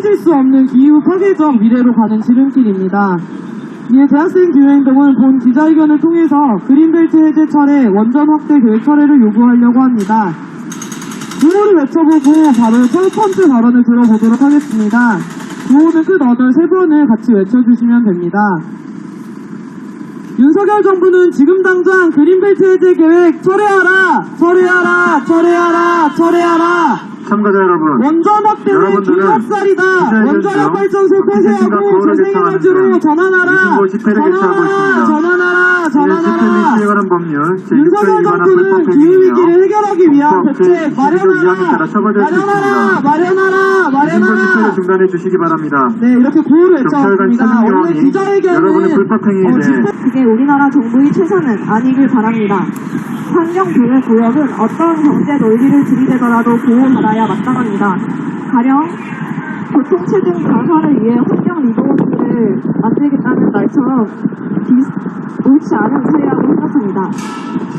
책임질 수 없는 기후 파괴적 미래로 가는 지름길입니다. 이에 대학생 기후행동은 본 기자회견을 통해서 그린벨트 해제 철회, 원전 확대 계획 철회를 요구하려고 합니다. 구호를 외쳐보고 바로 첫 번째 발언을 들어보도록 하겠습니다. 구호는 끝 언어 세 번을 같이 외쳐주시면 됩니다. 윤석열 정부는 지금 당장 그린벨트 해제 계획 철회하라! 철회하라! 철회하라! 철회하라! 참가자 여러분, 원전 확대는 여러분들은 불합살이다. 기자회견 원자력 중 발전소 정치신과 폐쇄하고 거울을 재생에너지로 전환하라. 있습니다. 전환하라. 시스템 전환하라. 관한 법률 제6조에 윤석열 정부는 기후위기를 해결하기 위한 대책 제22조 2항에 따라 마련하라. 마련하라. 마련하라. 마련하라. 중단해 주시기 바랍니다. 네, 이렇게 구호를 외쳐왔습니다. 오늘 기자회견은 여러분의 불법 행위에 어, 대해 그게 우리나라 정부의 최선은 아니길 바랍니다. 환경보호구역은 어떤 경제 논리를 들이대더라도 보호받아야 마땅합니다. 가령 교통체증 강화를 위해 환경 리조트를 만들겠다는 말처럼 비- 옳지 않은 사례라고 생각합니다.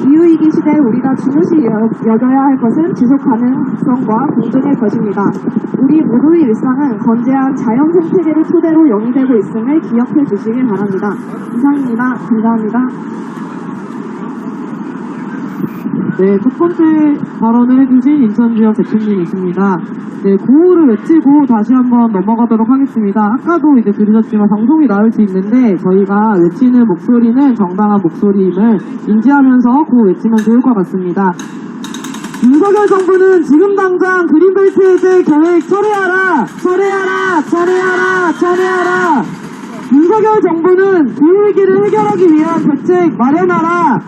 기후위기 시대에 우리가 중요시 여- 여겨야 할 것은 지속 가능성과 공존의 것입니다. 우리 모두의 일상은 건재한 자연 생태계를 토대로 영위되고 있음을 기억해 주시길 바랍니다. 이상입니다. 감사합니다. 네, 첫 번째 발언을 해주신 인천지역 대표님이십니다. 네, 구호를 외치고 다시 한번 넘어가도록 하겠습니다. 아까도 이제 들으셨지만 방송이 나올 수 있는데 저희가 외치는 목소리는 정당한 목소리임을 인지하면서 구호 외치면 좋을 것 같습니다. 윤석열 정부는 지금 당장 그린벨트 해제 계획 철회하라! 철회하라! 철회하라! 철회하라! 윤석열 정부는 기후위기를 해결하기 위한 대책! 마련하라!